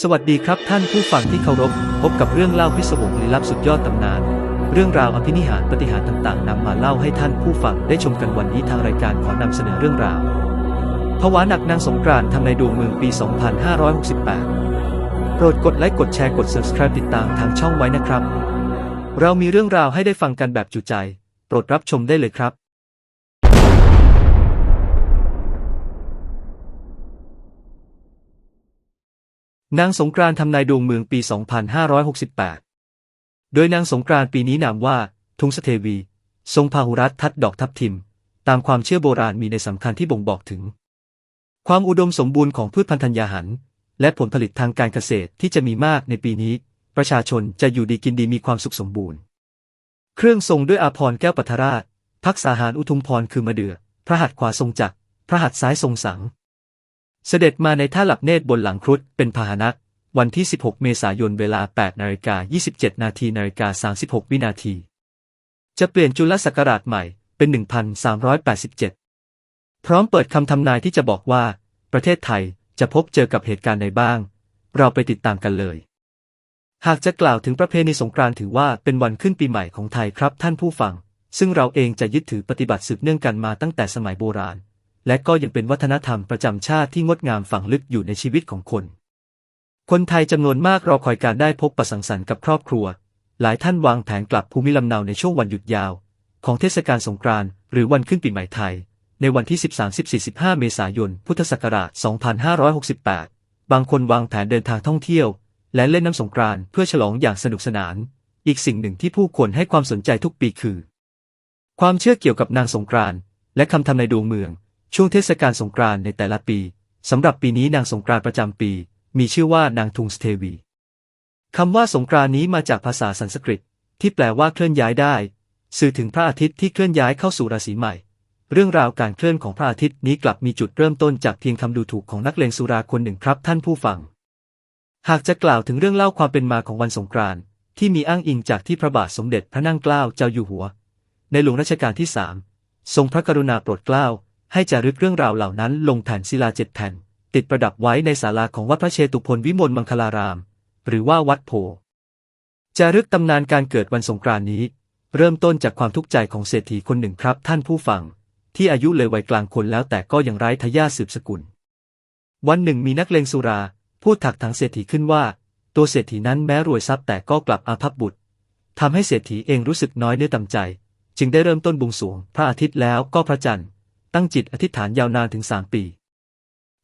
สวัสดีครับท่านผู้ฟังที่เคารพ พบกับเรื่องเล่าพิศวงลี้ลับสุดยอดตำนาน เรื่องราวอภินิหารปฏิหารต่างๆนำมาเล่าให้ท่านผู้ฟังได้ชมกันวันนี้ทางรายการขอนำเสนอเรื่องราวภาวะหนักนางสงกรานต์ทำในดวงเมืองปี 2568 โปรดกดไลค์กดแชร์กด subscribe ติดตามทางช่องไว้นะครับ เรามีเรื่องราวให้ได้ฟังกันแบบจุใจ โปรดรับชมได้เลยครับ นางสงกรานต์ทำนายดวงเมืองปี 2568 โดยนางสงกรานต์ปีนี้นามว่า ทุงสเทวี ทรงพาหุรัตทัดดอกทับทิม ตามความเชื่อโบราณมีในสำคัญที่บ่งบอกถึง ความอุดมสมบูรณ์ของพืชพันธุ์ธัญญาหาร และผลผลิตทางการเกษตรที่จะมีมากในปีนี้ ประชาชนจะอยู่ดีกินดีมีความสุขสมบูรณ์ เครื่องทรงด้วยอาภรณ์แก้วปัทราช พักษาหารอุทุมพรคือมะเดื่อพระหัตถ์ขวาทรงจักรพระหัตถ์ซ้ายทรงสัง เสด็จมาในท่าหลับเนตรบนหลังครุฑเป็นพาหนะวันที่ 16 เมษายนเวลา 8นาฬิกา27 นาทีนาฬิกา36 วินาที จะเปลี่ยนจุลศักราชใหม่เป็น 1387 พร้อมเปิดคำทำนายที่จะบอกว่า ประเทศไทยจะพบเจอกับเหตุการณ์ใดบ้าง เราไปติดตามกันเลย หากจะกล่าวถึงประเพณีสงกรานต์ถือว่าเป็นวันขึ้นปีใหม่ของไทยครับท่านผู้ฟัง ซึ่งเราเองจะยึดถือปฏิบัติสืบเนื่องกันมาตั้งแต่สมัยโบราณ และก็ยังเป็นวัฒนธรรมประจำชาติที่งดงามฝังลึกอยู่ในชีวิตของคน คนไทยจำนวนมากรอคอยการได้พบประสังสรรค์กับครอบครัว หลายท่านวางแผนกลับภูมิลำเนาในช่วงวันหยุดยาว ของเทศกาลสงกรานต์หรือวันขึ้นปีใหม่ไทย ในวันที่ 13-14-15 เมษายน พุทธศักราช 2568 บางคนวางแผนเดินทางท่องเที่ยว และเล่นน้ำสงกรานต์เพื่อฉลองอย่างสนุกสนาน อีกสิ่งหนึ่งที่ผู้คนให้ความสนใจทุกปีคือ ความเชื่อเกี่ยวกับนางสงกรานต์และคำทำในดวงเมือง ช่วงเทศกาลสงกรานต์ในแต่ละปีสำหรับปีนี้นางสงกรานต์ประจำปี มีชื่อว่านางทุงสเทวีคำว่าสงกรานต์นี้มาจากภาษาสันสกฤต ที่แปลว่าเคลื่อนย้ายได้ สื่อถึงพระอาทิตย์ที่เคลื่อนย้ายเข้าสู่ราศีใหม่ เรื่องราวการเคลื่อนของพระอาทิตย์นี้กลับมีจุดเริ่มต้นจากเพียงคำดูถูกของนักเลงสุราคนหนึ่งครับท่านผู้ฟัง หากจะกล่าวถึงเรื่องเล่าความเป็นมาของวันสงกรานต์ที่มีอ้างอิงจากที่พระบาทสมเด็จพระนั่งเกล้าเจ้าอยู่หัว ในหลวงรัชกาลที่สามทรงพระกรุณาโปรดเกล้า ให้จารึกเรื่องราวเหล่านั้นลงแผ่นศิลาเจ็ดแผ่น ติดประดับไว้ในศาลาของวัดพระเชตุพนวิมลมังคลาราม หรือว่าวัดโพจารึกตำนานการเกิดวันสงกรานนี้ เริ่มต้นจากความทุกข์ใจของเศรษฐีคนหนึ่งครับ ท่านผู้ฟัง ที่อายุเลยวัยกลางคนแล้วแต่ก็ยังไร้ทายาทสืบสกุล วันหนึ่งมีนักเลงสุรา พูดถักถังเศรษฐีขึ้นว่า ตัวเศรษฐีนั้นแม้รวยทรัพย์แต่ก็กลับอาภัพบุตรทำให้เศรษฐีเองรู้สึกน้อยเนื้อต่ำใจ จึงได้เริ่มต้นบวงสวง พระอาทิตย์แล้วก็พระจันทร์ ตั้งจิตอธิษฐานยาวนานถึงสามปี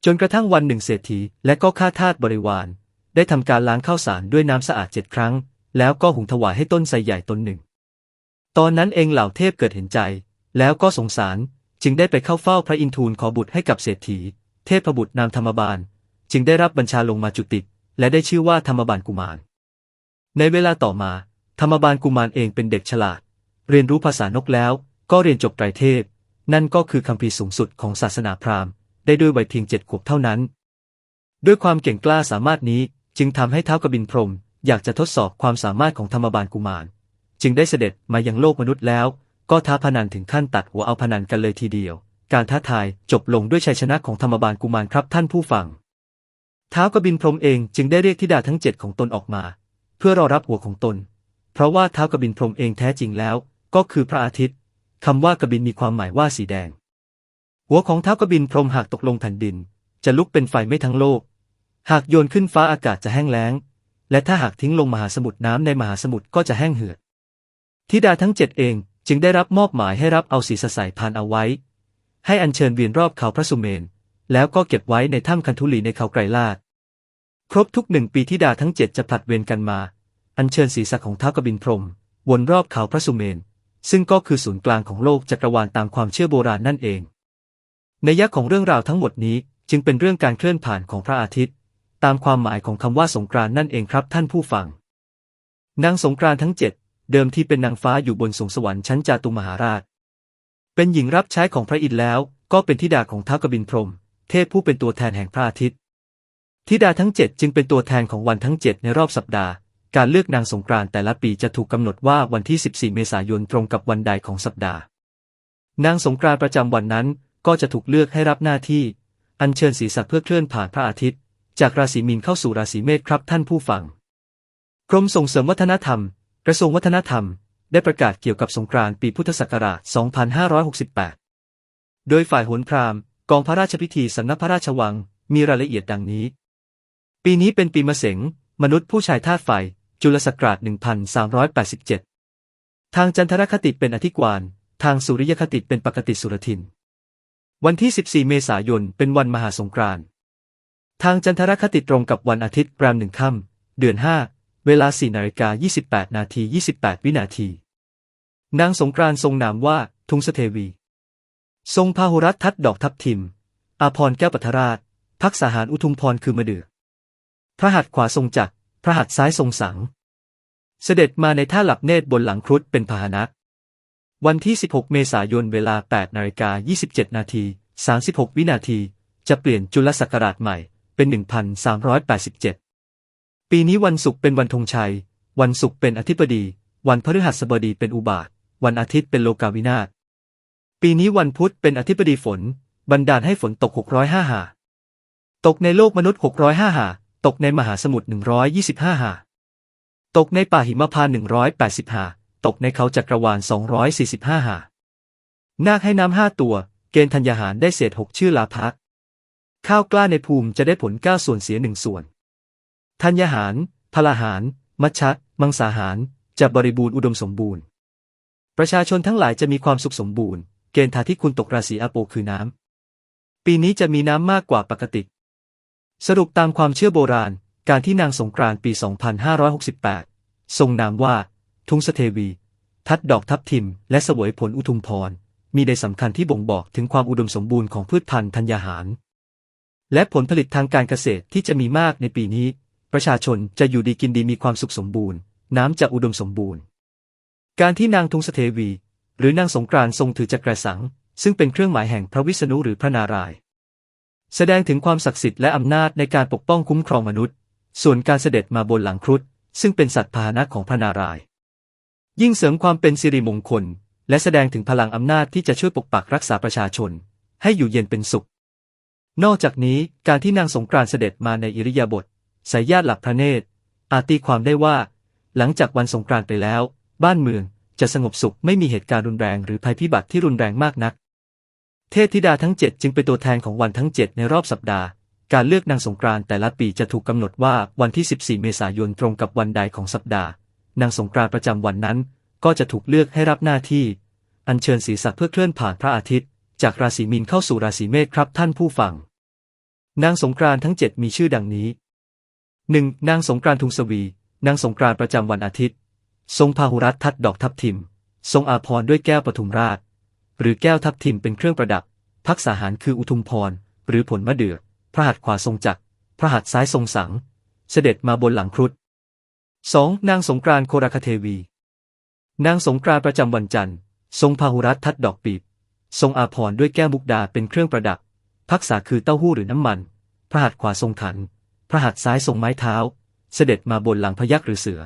จนกระทั่งวันหนึ่งเศรษฐีและก็ข้าทาสบริวาร ได้ทำการล้างข้าวสารด้วยน้ำสะอาดเจ็ดครั้ง แล้วก็หุงถวายให้ต้นไทรใหญ่ต้นหนึ่ง ตอนนั้นเองเหล่าเทพเกิดเห็นใจ แล้วก็สงสารจึงได้ไปเข้าเฝ้าพระอินทรูลขอบุตรให้กับเศรษฐี เทพบุตรนามธรรมบาล จึงได้รับบัญชาลงมาจุติและได้ชื่อว่าธรรมบาลกุมาร ในเวลาต่อมา ธรรมบาลกุมารเองเป็นเด็กฉลาด เรียนรู้ภาษานกแล้ว ก็เรียนจบไตรเทพ นั่นก็คือคำพีสูงสุดของศาสนาพราหมณ์ ได้ด้วยวัยเพียงเจ็ดขวบเท่านั้น ด้วยความเก่งกล้าสามารถนี้จึงทำให้ท้าวกบินพรมอยากจะทดสอบความสามารถของธรรมบาลกุมาร จึงได้เสด็จมายังโลกมนุษย์แล้ว ก็ท้าพนันถึงขั้นตัดหัวเอาพนันกันเลยทีเดียว การท้าทายจบลงด้วยชัยชนะของธรรมบาลกุมารครับท่านผู้ฟังท้าวกบินพรมเองจึงได้เรียกธิดาทั้งเจ็ดของตนออกมา เพื่อรอรับหัวของตน เพราะว่าท้าวกบินพรมเองแท้จริงแล้ว ก็คือพระอาทิตย์ คำว่ากบินมีความหมายว่าสีแดง หัวของเท้ากบินพรมหากตกลงแผ่นดิน จะลุกเป็นไฟไม่ทั้งโลก หากโยนขึ้นฟ้าอากาศจะแห้งแล้ง และถ้าหากทิ้งลงมหาสมุทรน้ำในมหาสมุทรก็จะแห้งเหือดธิดาทั้งเจ็ดเองจึงได้รับมอบหมายให้รับเอาศีรษะใส่พานเอาไว้ ให้อัญเชิญเวียนรอบเขาพระสุเมน แล้วก็เก็บไว้ในถ้ำคันธุลีในเขาไกรลาดครบทุกหนึ่งปีที่ดาทั้งเจ็ดจะผลัดเวรกันมา อัญเชิญศีรษะของท้าวกบินพรมวนรอบเขาพระสุเมน ซึ่งก็คือศูนย์กลางของโลกจักรวาลตามความเชื่อโบราณนั่นเองในยักษ์ของเรื่องราวทั้งหมดนี้จึงเป็นเรื่องการเคลื่อนผ่านของพระอาทิตย์ ตามความหมายของคำว่าสงกรานนั่นเองครับท่านผู้ฟัง นางสงกรานทั้งเจ็ดเดิมที่เป็นนางฟ้าอยู่บนสวงสวรรค์ชั้นจาตุมหาราช เป็นหญิงรับใช้ของพระอินทร์แล้ว ก็เป็นธิดาของท้าวกบินพรม เทพผู้เป็นตัวแทนแห่งพระอาทิตย์ ธิดาทั้งเจ็ดจึงเป็นตัวแทนของวันทั้งเจ็ดในรอบสัปดาห์ การเลือกนางสงกรานต์แต่ละปีจะถูกกำหนดว่าวันที่ 14 เมษายนตรงกับวันใดของสัปดาห์ นางสงกรานต์ประจำวันนั้นก็จะถูกเลือกให้รับหน้าที่ อัญเชิญศีรษะเพื่อเคลื่อนผ่านพระอาทิตย์ จากราศีมีนเข้าสู่ราศีเมษครับท่านผู้ฟัง กรมส่งเสริมวัฒนธรรม กระทรวงวัฒนธรรม ได้ประกาศเกี่ยวกับสงกรานต์ปีพุทธศักราช 2568 โดยฝ่ายโหนพราหมณ์กองพระราชพิธีสำนักพระราชวังมีรายละเอียดดังนี้ ปีนี้เป็นปีมะเสงมนุษย์ผู้ชายธาตุไฟ จุลศักราช 1387 ทางจันทรคติเป็นอธิกวานทางสุริยคติเป็นปกติสุรทิน วันที่ 14 เมษายน เป็นวันมหาสงกรานต์ ทางจันทรคติตรงกับวันอาทิตย์แรมหนึ่งค่ำเดือน 5 เวลา 4 นาฬิกา 28 นาที 28 วินาที นางสงกรานต์ทรงนามว่า ทุงสเทวี ทรงพาหุรัตทัดดอกทับทิม อาพรแก้วปัทราช พักษาหารอุทุมพรคือมะเดือพระหัตถ์ขวาทรงจักร ระหัตถ์ซ้ายทรงสัง เสด็จมาในท่าหลับเนตรบนหลังครุฑเป็นพาหนะวันที่ 16 เมษายนเวลา8นาฬิกา27 นาที 36 วินาที จะเปลี่ยนจุลศักราชใหม่เป็น 1387 ปีนี้วันศุกร์เป็นวันธงชัย วันศุกร์เป็นอธิบดี วันพฤหัสบดีเป็นอุบาท วันอาทิตย์เป็นโลกาวินาศ ปีนี้วันพุธเป็นอธิบดีฝน บันดาลให้ฝนตก 605หา ตกในโลกมนุษย์ 605หา ตกในมหาสมุทร125 หา ตกในป่าหิมพานต์180 หา ตกในเขาจักรวาล 245 หา นาคให้น้ำห้าตัว เกณฑ์ธัญญาหารได้เศษหกชื่อลาพัก ข้าวกล้าในภูมิจะได้ผลเก้าส่วนเสียหนึ่งส่วน ธัญญาหาร พลาหาร มัชชะ มังสาหาร จะบริบูรณ์อุดมสมบูรณ์ ประชาชนทั้งหลายจะมีความสุขสมบูรณ์ เกณฑ์ทาที่คุณตกราศีอาโปคือน้ำ ปีนี้จะมีน้ำมากกว่าปกติ สรุปตามความเชื่อโบราณ การที่นางสงกรานต์ปี 2568 ทรงนามว่า ทุงสเทวี ทัดดอกทับทิม และสวยผลอุทุมพร มีใดสำคัญที่บ่งบอกถึงความอุดมสมบูรณ์ของพืชพันธุ์ธัญญาหาร และผลผลิตทางการเกษตรที่จะมีมากในปีนี้ ประชาชนจะอยู่ดีกินดีมีความสุขสมบูรณ์ น้ำจะอุดมสมบูรณ์ การที่นางทุงสเทวี หรือนางสงกรานต์ทรงถือจักรสัง ซึ่งเป็นเครื่องหมายแห่งพระวิษณุหรือพระนารายณ์ แสดงถึงความศักดิ์สิทธิ์และอำนาจในการปกป้องคุ้มครองมนุษย์ ส่วนการเสด็จมาบนหลังครุฑซึ่งเป็นสัตว์พาหนะของพระนารายณ์ยิ่งเสริมความเป็นสิริมงคล และแสดงถึงพลังอำนาจที่จะช่วยปกปักรักษาประชาชน ให้อยู่เย็นเป็นสุข นอกจากนี้การที่นางสงกรานต์เสด็จมาในอิริยาบถสายญาติหลับพระเนตร อาจตีความได้ว่า หลังจากวันสงกรานต์ไปแล้ว บ้านเมืองจะสงบสุขไม่มีเหตุการณ์รุนแรงหรือภัยพิบัติที่รุนแรงมากนัก เทพธิดาทั้งเจ็ดจึงเป็นตัวแทนของวันทั้งเจ็ดในรอบสัปดาห์ การเลือกนางสงกรานต์แต่ละปีจะถูกกำหนดว่าวันที่ 14 เมษายนตรงกับวันใดของสัปดาห์ นางสงกรานต์ประจำวันนั้น ก็จะถูกเลือกให้รับหน้าที่ อัญเชิญศีรษะเพื่อเคลื่อนผ่านพระอาทิตย์ จากราศีมีนเข้าสู่ราศีเมษครับท่านผู้ฟัง นางสงกรานต์ทั้งเจ็ดมีชื่อดังนี้ 1. นางสงกรานต์ทุงสวี นางสงกรานต์ประจำวันอาทิตย์ ทรงพาหุรัตทัดดอกทับทิม ทรงอาพรด้วยแก้วปทุมราช หรือแก้วทับทิมเป็นเครื่องประดับ พักษาหารคืออุทุมพร หรือผลมะเดื่อพระหัตถ์ขวาทรงจักร พระหัตถ์ซ้ายทรงสัง เสด็จมาบนหลังครุฑ 2. นางสงกรานต์โคราคเทวี นางสงกรานต์ประจำวันจันทร์ ทรงพาหุรัตทัดดอกปีบ ทรงอาพรด้วยแก้วมุกดาเป็นเครื่องประดับ พักษาคือเต้าหู้หรือน้ำมัน พระหัตถ์ขวาทรงขัน พระหัตถ์ซ้ายทรงไม้เท้า เสด็จมาบนหลังพยักษ์หรือเสือ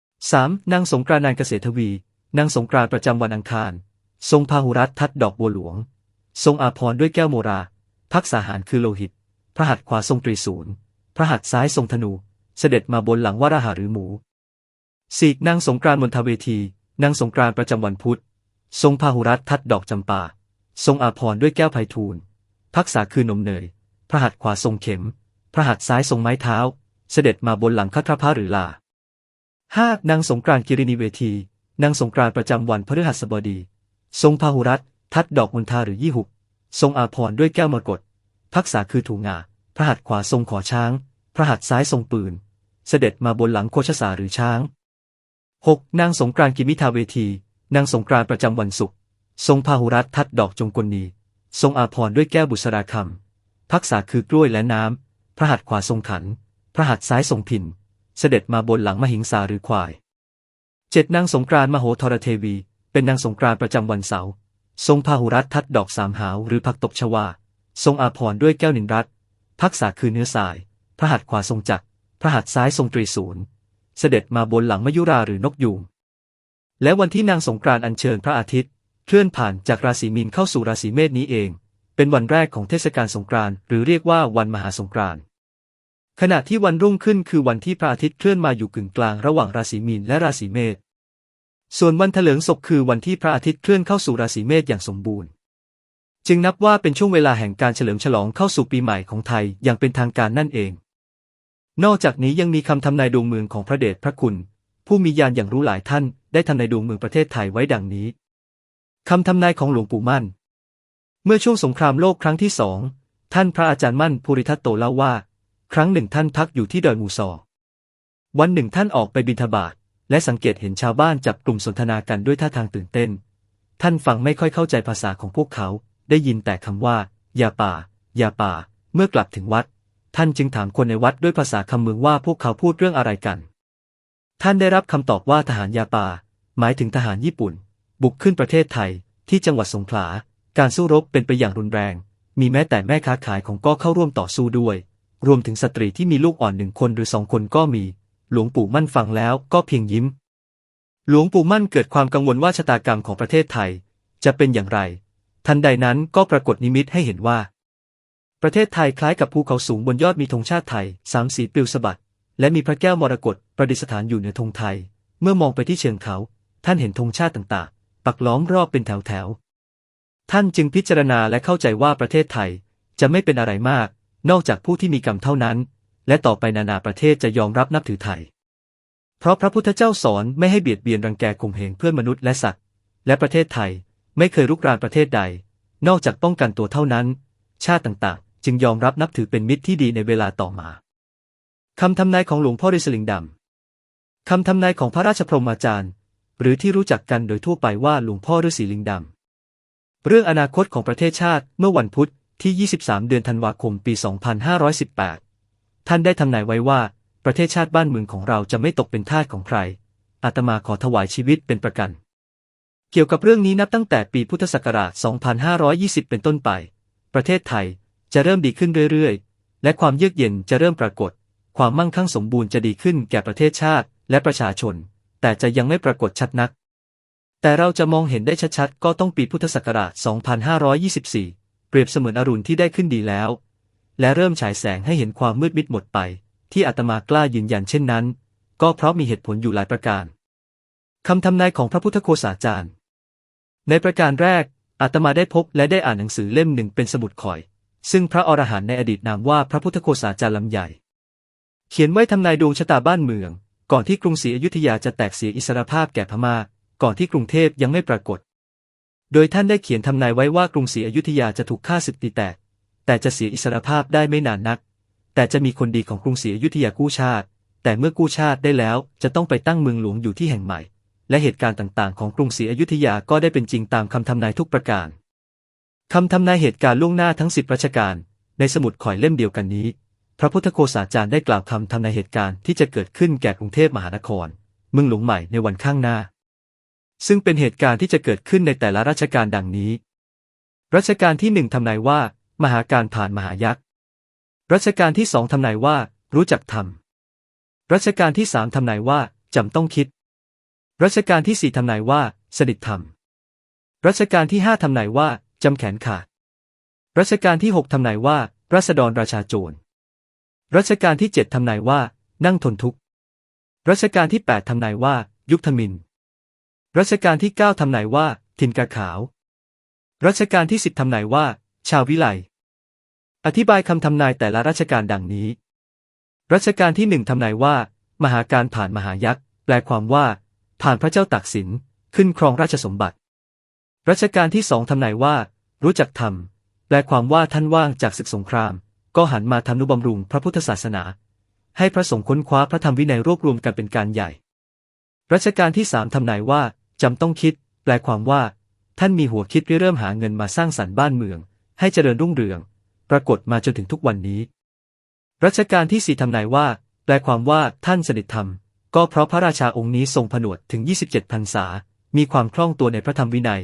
3. นางสงกรานนางเกษตรทวี นางสงกรานต์ประจำวันอังคาร ทรงพาหุรัตทัดดอกบัวหลวง ทรงอาพรด้วยแก้วโมรา พักษาหารคือโลหิต พระหัตถ์ขวาทรงตรีศูนย์ พระหัตถ์ซ้ายทรงธนู เสด็จมาบนหลังวราหาหรือหมู 4. นางสงกรานมณฑเวทีนางสงกรานประจำวันพุธ ทรงพาหุรัตทัดดอกจำปา ทรงอาพรด้วยแก้วไพฑูรย์พักษาคือนมเนย พระหัตถ์ขวาทรงเข็ม พระหัตถ์ซ้ายทรงไม้เท้า เสด็จมาบนหลังคัทรพระหรือลา 5. นางสงกรานกิรินีเวทีนางสงกรานประจำวันพฤหัสบดี ทรงพาหุรัตทัดดอกมณฑาหรือยี่หุกทรงอาพรด้วยแก้วมรกตพักษาคือถูงา พระหัตถ์ขวาทรงขอช้าง พระหัตถ์ซ้ายทรงปืน เสด็จมาบนหลังโคชสาหรือช้าง 6. นางสงกรานกิมิทาเวที นางสงกรานประจำวันศุกร์ ทรงพาหุรัตทัดดอกจงกลนีทรงอาพรด้วยแก้วบุษราคำพักษาคือกล้วยและน้ำ พระหัตถ์ขวาทรงขัน พระหัตถ์ซ้ายทรงพิน เสด็จมาบนหลังมหิงสาหรือควายเจ็ดนางสงกรานมโหธรเทวี เป็นนางสงกรานต์ประจำวันเสาร์ทรงพาหุรัตทัดดอกสามหาวหรือผักตบชวา ทรงอาพรด้วยแก้วนินรัตพักษาคือเนื้อสาย พระหัตถ์ขวาทรงจักรพระหัตถ์ซ้ายทรงตรีศูนย์ เสด็จมาบนหลังมยุราหรือนกยูงและวันที่นางสงกรานต์อัญเชิญพระอาทิตย์ เคลื่อนผ่านจากราศีมีนเข้าสู่ราศีเมษนี้เอง เป็นวันแรกของเทศกาลสงกรานต์หรือเรียกว่าวันมหาสงกรานต์ขณะที่วันรุ่งขึ้นคือวันที่พระอาทิตย์เคลื่อนมาอยู่กึ่งกลางระหว่างราศีมีนและราศีเมษ ส่วนวันเถลิงศกคือวันที่พระอาทิตย์เคลื่อนเข้าสู่ราศีเมษอย่างสมบูรณ์ จึงนับว่าเป็นช่วงเวลาแห่งการเฉลิมฉลองเข้าสู่ปีใหม่ของไทยอย่างเป็นทางการนั่นเอง นอกจากนี้ยังมีคำทำนายดวงเมืองของพระเดชพระคุณ ผู้มีญาณอย่างรู้หลายท่าน ได้ทำนายดวงเมืองประเทศไทยไว้ดังนี้คำทำนายของหลวงปู่มั่น เมื่อช่วงสงครามโลกครั้งที่สองท่านพระอาจารย์มั่นภูริทัตโตเล่าว่า ครั้งหนึ่งท่านพักอยู่ที่ดอยมูซอ วันหนึ่งท่านออกไปบิณฑบาต และสังเกตเห็นชาวบ้านจับกลุ่มสนทนากันด้วยท่าทางตื่นเต้น ท่านฟังไม่ค่อยเข้าใจภาษาของพวกเขา ได้ยินแต่คำว่า อย่าป่า อย่าป่า เมื่อกลับถึงวัด ท่านจึงถามคนในวัดด้วยภาษาคำเมืองว่าพวกเขาพูดเรื่องอะไรกัน ท่านได้รับคำตอบว่าทหารยาป่า หมายถึงทหารญี่ปุ่น บุกขึ้นประเทศไทย ที่จังหวัดสงขลา การสู้รบเป็นไปอย่างรุนแรง มีแม้แต่แม่ค้าขายของก็เข้าร่วมต่อสู้ด้วย รวมถึงสตรีที่มีลูกอ่อนหนึ่งคนหรือสองคนก็มี หลวงปู่มั่นฟังแล้วก็เพียงยิ้ม หลวงปู่มั่นเกิดความกังวลว่าชะตากรรมของประเทศไทย จะเป็นอย่างไร ทันใดนั้นก็ปรากฏนิมิตให้เห็นว่า ประเทศไทยคล้ายกับภูเขาสูงบนยอดมีธงชาติไทยสามสีปลิวสะบัด และมีพระแก้วมรกตประดิษฐานอยู่เหนือธงไทย เมื่อมองไปที่เชิงเขา ท่านเห็นธงชาติต่างๆ ปักล้อมรอบเป็นแถวๆ ท่านจึงพิจารณาและเข้าใจว่าประเทศไทยจะไม่เป็นอะไรมาก นอกจากผู้ที่มีกรรมเท่านั้น และต่อไปนานาประเทศจะยอมรับนับถือไทย เพราะพระพุทธเจ้าสอนไม่ให้เบียดเบียนรังแกข่มเหงเพื่อนมนุษย์และสัตว์ และประเทศไทยไม่เคยรุกรานประเทศใด นอกจากป้องกันตัวเท่านั้น ชาติต่างๆ จึงยอมรับนับถือเป็นมิตรที่ดีในเวลาต่อมาคำทำนายของหลวงพ่อฤาษีลิงดำคำทำนายของพระราชพรหมอาจารย์ หรือที่รู้จักกันโดยทั่วไปว่าหลวงพ่อฤาษีลิงดำเรื่องอนาคตของประเทศชาติเมื่อวันพุธที่ 23 เดือนธันวาคม ปี 2518 ท่านได้ทำนายไว้ว่า ประเทศชาติบ้านเมืองของเราจะไม่ตกเป็นทาสของใคร อาตมาขอถวายชีวิตเป็นประกัน เกี่ยวกับเรื่องนี้นับตั้งแต่ปีพุทธศักราช 2520 เป็นต้นไป ประเทศไทยจะเริ่มดีขึ้นเรื่อยๆ และความเยือกเย็นจะเริ่มปรากฏ ความมั่งคั่งสมบูรณ์จะดีขึ้นแก่ประเทศชาติและประชาชน แต่จะยังไม่ปรากฏชัดนัก แต่เราจะมองเห็นได้ชัดๆ ก็ต้องปีพุทธศักราช 2524 เปรียบเสมือนอรุณที่ได้ขึ้นดีแล้ว และเริ่มฉายแสงให้เห็นความมืดมิดหมดไป ที่อาตมากล้ายืนยันเช่นนั้น ก็เพราะมีเหตุผลอยู่หลายประการคำทำนายของพระพุทธโฆษาจารย์ ในประการแรกอาตมาได้พบและได้อ่านหนังสือเล่มหนึ่งเป็นสมุดข่อย ซึ่งพระอรหันต์ในอดีตนามว่าพระพุทธโฆษาจารย์ลำใหญ่ เขียนไว้ทำนายดวงชะตาบ้านเมือง ก่อนที่กรุงศรีอยุธยาจะแตกเสียอิสรภาพแก่พม่า ก่อนที่กรุงเทพยังไม่ปรากฏ โดยท่านได้เขียนทำนายไว้ว่ากรุงศรีอยุธยาจะถูกฆ่าศึกตีแตก แต่จะเสียอิสรภาพได้ไม่นานนัก แต่จะมีคนดีของกรุงศรีอยุธยากู้ชาติ แต่เมื่อกู้ชาติได้แล้วจะต้องไปตั้งเมืองหลวงอยู่ที่แห่งใหม่ และเหตุการณ์ต่างๆ ของกรุงศรีอยุธยาก็ได้เป็นจริงตามคำทำนายทุกประการคำทำนายเหตุการณ์ล่วงหน้าทั้งสิบรัชกาลในสมุดข่อยเล่มเดียวกันนี้ พระพุทธโฆษาจารย์ได้กล่าวคำทำนายเหตุการณ์ที่จะเกิดขึ้นแก่กรุงเทพมหานคร เมืองหลวงใหม่ในวันข้างหน้า ซึ่งเป็นเหตุการณ์ที่จะเกิดขึ้นในแต่ละรัชกาลดังนี้ รัชกาลที่หนึ่งทำนายว่า มหาการผ่านมหายักษ์รัชกาลที่สองทำนายว่า รู้จักทำรัชกาลที่สามทำนายว่าจำต้องคิด รัชกาลที่สี่ทำนายว่า สนิทธรรมรัชกาลที่ห้าทำนายว่าจำแขนขาดรัชกาลที่หกทำนายว่ารัษฎรราชาโจรรัชกาลที่เจ็ดทำนายว่า นั่งทนทุกข์รัชกาลที่แปดทำนายว่า ยุคธมินรัชกาลที่เก้าทำนายว่า ทินกาขาว รัชกาลที่สิบทำนายว่า ชาววิไล อธิบายคำทำนายแต่ละรัชกาลดังนี้ รัชกาลที่หนึ่งทำนายว่า มหาการผ่านมหายักษ์ แปลความว่า ผ่านพระเจ้าตากสิน ขึ้นครองราชสมบัติ รัชกาลที่สองทำนายว่า รู้จักธรรม แปลความว่าท่านว่างจากศึกสงคราม ก็หันมาทำนุบำรุงพระพุทธศาสนา ให้พระสงฆ์ค้นคว้าพระธรรมวินัยรวบรวมกันเป็นการใหญ่ รัชกาลที่สามทำนายว่าจำต้องคิด แปลความว่า ท่านมีหัวคิดเริ่มหาเงินมาสร้างสรรค์บ้านเมือง ให้เจริญรุ่งเรือง ปรากฏมาจนถึงทุกวันนี้ รัชกาลที่สี่ทำนายว่า แปลความว่าท่านสนิทธรรม ก็เพราะพระราชาองค์นี้ทรงผนวดถึง 27พรรษา มีความคล่องตัวในพระธรรมวินัย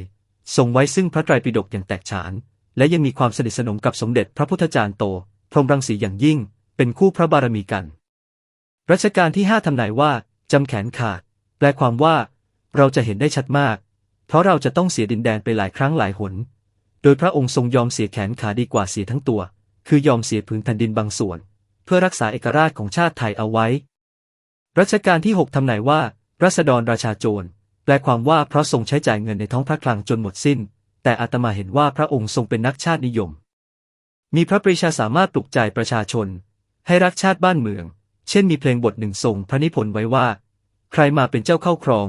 ทรงไว้ซึ่งพระไตรปิฎกอย่างแตกฉาน และยังมีความสนิทสนมกับสมเด็จพระพุทธจารย์โต พรหมรังสีอย่างยิ่ง เป็นคู่พระบารมีกัน รัชกาลที่ห้าทำนายว่าจำแขนขาด แปลความว่า เราจะเห็นได้ชัดมาก เพราะเราจะต้องเสียดินแดนไปหลายครั้งหลายหน โดยพระองค์ทรงยอมเสียแขนขาดีกว่าเสียทั้งตัว คือยอมเสียผืนแผ่นดินบางส่วน เพื่อรักษาเอกราชของชาติไทยเอาไว้ รัชกาลที่ 6ทำนายว่า รัษฎรราชาโจร แปลความว่าเพราะทรงใช้จ่ายเงินในท้องพระคลังจนหมดสิ้น แต่อาตมาเห็นว่าพระองค์ทรงเป็นนักชาตินิยม มีพระปรีชาสามารถปลุกใจประชาชน ให้รักชาติบ้านเมือง เช่นมีเพลงบทหนึ่งทรงพระนิพนธ์ไว้ว่า ใครมาเป็นเจ้าเข้าครอง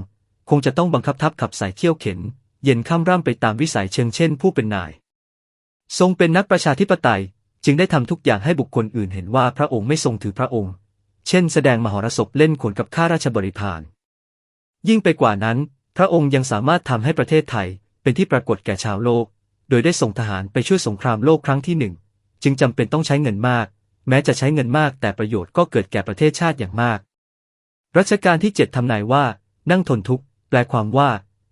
คงจะต้องบังคับทัพขับสายเที่ยวเข็น เย็นข้ามร่ำไปตามวิสัยเชิงเช่นผู้เป็นนาย ทรงเป็นนักประชาธิปไตย จึงได้ทำทุกอย่างให้บุคคลอื่นเห็นว่าพระองค์ไม่ทรงถือพระองค์ เช่น แสดงมหรสพเล่นขนกับข้าราชบริพาร ยิ่งไปกว่านั้น พระองค์ยังสามารถทำให้ประเทศไทยเป็นที่ปรากฏแก่ชาวโลก โดยได้ส่งทหารไปช่วยสงครามโลกครั้งที่หนึ่งจึงจำเป็นต้องใช้เงินมาก แม้จะใช้เงินมากแต่ประโยชน์ก็เกิดแก่ประเทศชาติอย่างมาก รัชกาลที่ 7 ทำนายว่า นั่งทนทุกข์แปลความว่า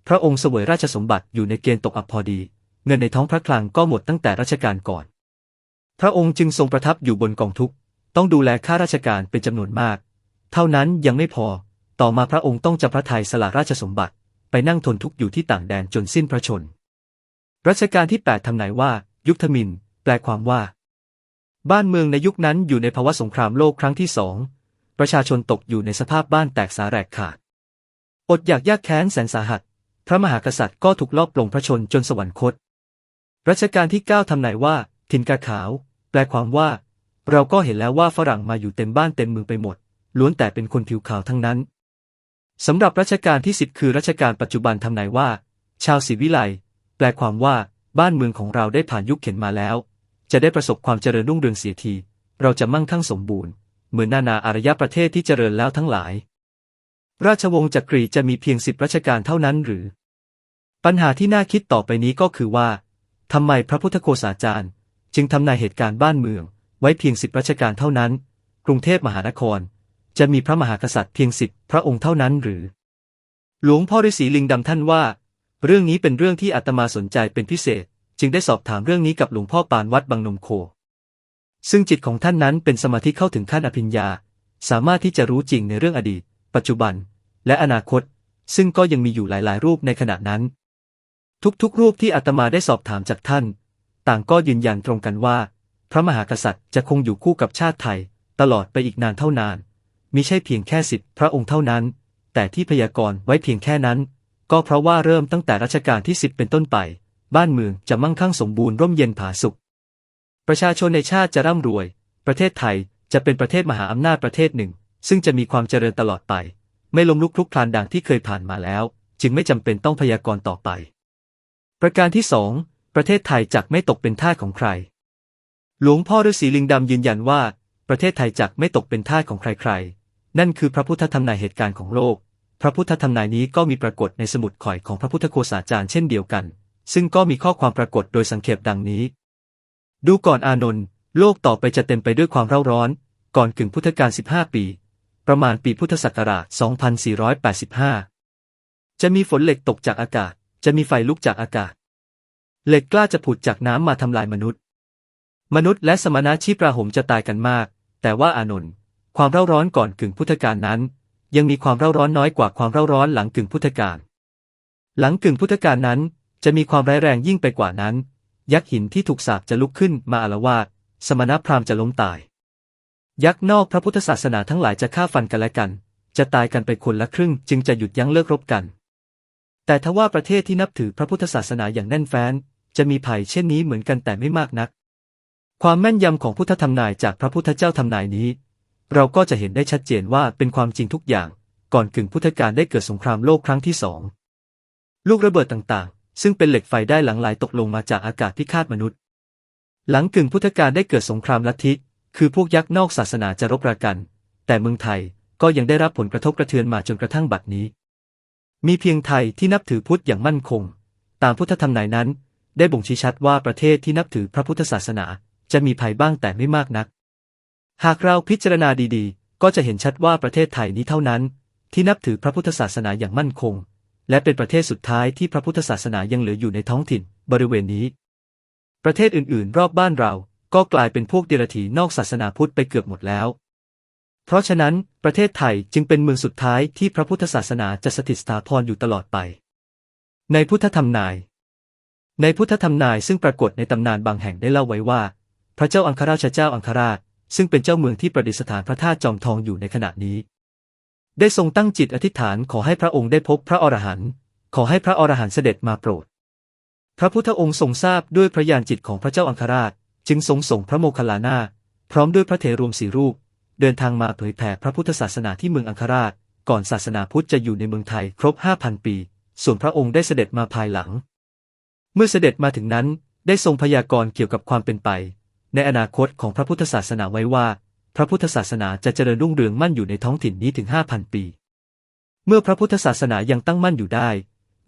พระองค์เสวยราชสมบัติอยู่ในเกณฑ์ตกอับพอดี เงินในท้องพระคลังก็หมดตั้งแต่รัชกาลก่อน พระองค์จึงทรงประทับอยู่บนกองทุกข์ต้องดูแลข้าราชการเป็นจำนวนมาก เท่านั้นยังไม่พอ ต่อมาพระองค์ต้องจำพระทัยสละราชสมบัติ ไปนั่งทนทุกข์อยู่ที่ต่างแดนจนสิ้นพระชน รัชกาลที่ 8ทำนายว่า ยุคทมิน แปลความว่า บ้านเมืองในยุคนั้นอยู่ในภาวะสงครามโลกครั้งที่สอง ประชาชนตกอยู่ในสภาพบ้านแตกสาแหรกขาด อดอยากยากแค้นแสนสาหัส พระมหากษัตริย์ก็ถูกลอบปลงพระชนจนสวรรคต รัชกาลที่ 9 ทำนายว่า ถิ่นกาขาว แปลความว่า เราก็เห็นแล้วว่าฝรั่งมาอยู่เต็มบ้านเต็มเมืองไปหมด ล้วนแต่เป็นคนผิวขาวทั้งนั้น สำหรับรัชกาลที่ 10 คือรัชกาลปัจจุบันทำนายว่า ชาวศรีวิไลแปลความว่าบ้านเมืองของเราได้ผ่านยุคเข็นมาแล้ว จะได้ประสบความเจริญรุ่งเรืองเสียที เราจะมั่งคั่งสมบูรณ์ เหมือนนานาอารยประเทศที่เจริญแล้วทั้งหลาย ราชวงศ์จักรีจะมีเพียงสิบรัชกาลเท่านั้นหรือ ปัญหาที่น่าคิดต่อไปนี้ก็คือว่าทำไมพระพุทธโฆษาจารย์ จึงทำนายเหตุการณ์บ้านเมือง ไว้เพียงสิบรัชกาลเท่านั้น กรุงเทพมหานคร จะมีพระมหากษัตริย์เพียงสิบพระองค์เท่านั้นหรือ หลวงพ่อฤาษีลิงดำท่านว่า เรื่องนี้เป็นเรื่องที่อาตมาสนใจเป็นพิเศษ จึงได้สอบถามเรื่องนี้กับหลวงพ่อปานวัดบางนมโค ซึ่งจิตของท่านนั้นเป็นสมาธิเข้าถึงขั้นอภิญญา สามารถที่จะรู้จริงในเรื่องอดีต ปัจจุบัน และอนาคต ซึ่งก็ยังมีอยู่หลาย ๆ รูปในขณะนั้น ทุก ๆ รูปที่อาตมาได้สอบถามจากท่าน ต่างก็ยืนยันตรงกันว่า พระมหากษัตริย์จะคงอยู่คู่กับชาติไทย ตลอดไปอีกนานเท่านานมิใช่เพียงแค่สิบพระองค์เท่านั้น แต่ที่พยากรณ์ไว้เพียงแค่นั้น ก็เพราะว่าเริ่มตั้งแต่รัชกาลที่สิบเป็นต้นไป บ้านเมืองจะมั่งคั่งสมบูรณ์ร่มเย็นผาสุข ประชาชนในชาติจะร่ำรวย ประเทศไทยจะเป็นประเทศมหาอำนาจประเทศหนึ่ง ซึ่งจะมีความเจริญตลอดไป ไม่ล้มลุกคลุกคลานดังที่เคยผ่านมาแล้ว จึงไม่จำเป็นต้องพยากรณ์ต่อไป ประการที่สองประเทศไทยจักไม่ตกเป็นทาสของใคร หลวงพ่อฤาษีลิงดำยืนยันว่า ประเทศไทยจักไม่ตกเป็นทาสของใครๆ นั่นคือพระพุทธธรรมนายเหตุการณ์ของโลก พระพุทธธรรมนายนี้ก็มีปรากฏในสมุดข่อยของพระพุทธโฆษาจารย์เช่นเดียวกัน ซึ่งก็มีข้อความปรากฏโดยสังเขปดังนี้ ดูก่อนอานนท์โลกต่อไปจะเต็มไปด้วยความเร่าร้อน ก่อนกึ่งพุทธกาล15 ปี ประมาณปีพุทธศักราช 2485 จะมีฝนเหล็กตกจากอากาศ จะมีไฟลุกจากอากาศ เหล็กกล้าจะผุดจากน้ำมาทำลายมนุษย์ มนุษย์และสมณะชีพราหมจะตายกันมาก แต่ว่าอานนท์ความเร่าร้อนก่อนกึ่งพุทธกาลนั้น ยังมีความเร่าร้อนน้อยกว่าความเร่าร้อนหลังกึ่งพุทธกาล หลังกึ่งพุทธกาลนั้น จะมีความร้ายแรงยิ่งไปกว่านั้น ยักษ์หินที่ถูกสาปจะลุกขึ้นมาอาละวาดสมณพราหมณ์จะล้มตาย ยักษ์นอกพระพุทธศาสนาทั้งหลายจะฆ่าฟันกันและกัน จะตายกันไปคนละครึ่ง จึงจะหยุดยั้งเลิกรบกัน แต่ทว่าประเทศที่นับถือพระพุทธศาสนาอย่างแน่นแฟ้น จะมีภัยเช่นนี้เหมือนกันแต่ไม่มากนัก ความแม่นยำของพุทธธรรมนายจากพระพุทธเจ้าทำนายนี้ เราก็จะเห็นได้ชัดเจนว่าเป็นความจริงทุกอย่าง ก่อนกึ่งพุทธกาลได้เกิดสงครามโลกครั้งที่สองลูกระเบิดต่างๆ ซึ่งเป็นเหล็กไฟได้หลังไหลตกลงมาจากอากาศพิฆาตมนุษย์ หลังกึ่งพุทธกาลได้เกิดสงครามลัทธิ คือพวกยักษ์นอกศาสนาจะรบรากัน แต่เมืองไทยก็ยังได้รับผลกระทบกระเทือนมาจนกระทั่งบัดนี้ มีเพียงไทยที่นับถือพุทธอย่างมั่นคง ตามพุทธธรรมนายนั้น ได้บ่งชี้ชัดว่าประเทศที่นับถือพระพุทธศาสนา จะมีภัยบ้างแต่ไม่มากนัก หากเราพิจารณาดีๆ ก็จะเห็นชัดว่าประเทศไทยนี้เท่านั้น ที่นับถือพระพุทธศาสนาอย่างมั่นคง และเป็นประเทศสุดท้ายที่พระพุทธศาสนายังเหลืออยู่ในท้องถิ่น บริเวณนี้ ประเทศอื่นๆ รอบบ้านเรา ก็กลายเป็นพวกเดรัจฉีนอกศาสนาพุทธไปเกือบหมดแล้ว เพราะฉะนั้นประเทศไทยจึงเป็นเมืองสุดท้ายที่พระพุทธศาสนาจะสถิตสถาพรอยู่ตลอดไป ในพุทธธรรมนาย ในพุทธธรรมนายซึ่งปรากฏในตำนานบางแห่งได้เล่าไว้ว่า พระเจ้าอังคราชเจ้าอังคราช ซึ่งเป็นเจ้าเมืองที่ประดิษฐานพระธาตุจอมทองอยู่ในขณะนี้ ได้ทรงตั้งจิตอธิษฐานขอให้พระองค์ได้พบพระอรหันต์ขอให้พระอรหันต์เสด็จมาโปรด พระพุทธองค์ทรงทราบด้วยพระญาณจิตของพระเจ้าอังคราช จึงทรงส่งพระโมคคัลลานาพร้อมด้วยพระเถรวมสีรูป เดินทางมาเผยแผ่พระพุทธศาสนาที่เมืองอังคาราช ก่อนศาสนาพุทธจะอยู่ในเมืองไทยครบ 5,000 ปี ส่วนพระองค์ได้เสด็จมาภายหลัง เมื่อเสด็จมาถึงนั้นได้ทรงพยากรณ์เกี่ยวกับความเป็นไป ในอนาคตของพระพุทธศาสนาไว้ว่า พระพุทธศาสนาจะเจริญรุ่งเรืองมั่นอยู่ในท้องถิ่นนี้ถึง 5,000 ปี เมื่อพระพุทธศาสนายังตั้งมั่นอยู่ได้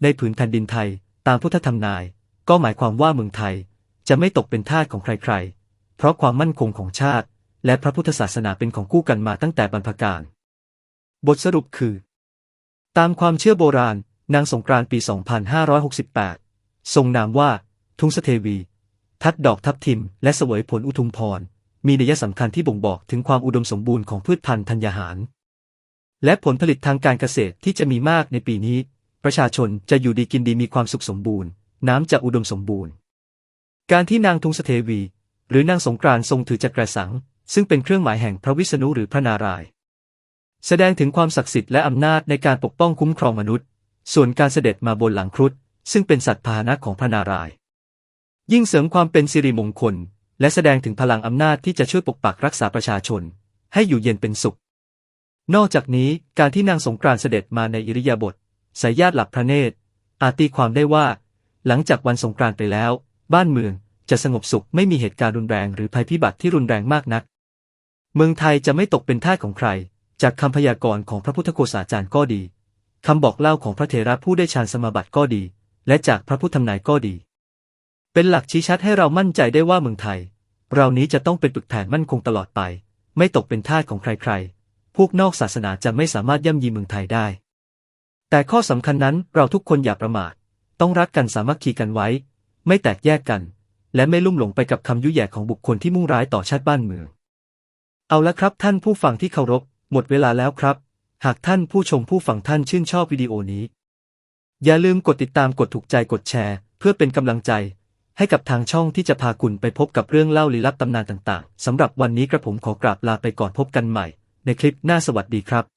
ในผืนแผ่นดินไทย ตามพุทธธรรมนาย ก็หมายความว่าเมืองไทย จะไม่ตกเป็นทาสของใครๆ เพราะความมั่นคงของชาติ และพระพุทธศาสนาเป็นของคู่กันมาตั้งแต่บรรพกาล บทสรุปคือ ตามความเชื่อโบราณ นางสงกรานต์ปี 2568 ทรงนามว่า ทุงสเทวี ทัดดอกทับทิม และเสวยผลอุทุมพร มีนัยสำคัญที่บ่งบอกถึงความอุดมสมบูรณ์ของพืชพันธุ์ธัญญาหาร และผลผลิตทางการเกษตรที่จะมีมากในปีนี้ ประชาชนจะอยู่ดีกินดีมีความสุขสมบูรณ์ น้ำจะอุดมสมบูรณ์ การที่นางทุงสเทวี หรือนางสงกรานต์ทรงถือจักรสัง ซึ่งเป็นเครื่องหมายแห่งพระวิษณุหรือพระนารายณ์แสดงถึงความศักดิ์สิทธิ์และอำนาจในการปกป้องคุ้มครองมนุษย์ ส่วนการเสด็จมาบนหลังครุฑซึ่งเป็นสัตว์พาหนะของพระนารายณ์ยิ่งเสริมความเป็นสิริมงคล และแสดงถึงพลังอำนาจที่จะช่วยปกปักรักษาประชาชน ให้อยู่เย็นเป็นสุข นอกจากนี้การที่นางสงกรานต์เสด็จมาในอิริยาบถสายญาติหลับพระเนตรอาจตีความได้ว่า หลังจากวันสงกรานต์ไปแล้ว บ้านเมืองจะสงบสุขไม่มีเหตุการณ์รุนแรงหรือภัยพิบัติที่รุนแรงมากนัก เมืองไทยจะไม่ตกเป็นท่าของใคร จากคำพยากรณ์ของพระพุทธโฆษาจารย์ก็ดีคำบอกเล่าของพระเถระผู้ได้ฌานสมาบัติก็ดี และจากพระพุทธธรรมนายก็ดี เป็นหลักชี้ชัดให้เรามั่นใจได้ว่าเมืองไทย เรานี้จะต้องเป็นปึกแผ่นมั่นคงตลอดไป ไม่ตกเป็นท่าของใครๆ พวกนอกศาสนาจะไม่สามารถย่ำยีเมืองไทยได้ แต่ข้อสำคัญนั้นเราทุกคนอย่าประมาทต้องรักกันสามัคคีกันไว้ ไม่แตกแยกกัน และไม่ลุ่มหลงไปกับคำยุแย่ของบุคคลที่มุ่งร้ายต่อชาติบ้านเมือง เอาละครับท่านผู้ฟังที่เคารพ หมดเวลาแล้วครับ หากท่านผู้ชมผู้ฟังท่านชื่นชอบวิดีโอนี้ อย่าลืมกดติดตามกดถูกใจกดแชร์ เพื่อเป็นกำลังใจ ให้กับทางช่องที่จะพาคุณไปพบกับเรื่องเล่าลี้ลับตำนานต่างๆสำหรับวันนี้กระผมขอกราบลาไปก่อนพบกันใหม่ ในคลิปหน้าสวัสดีครับ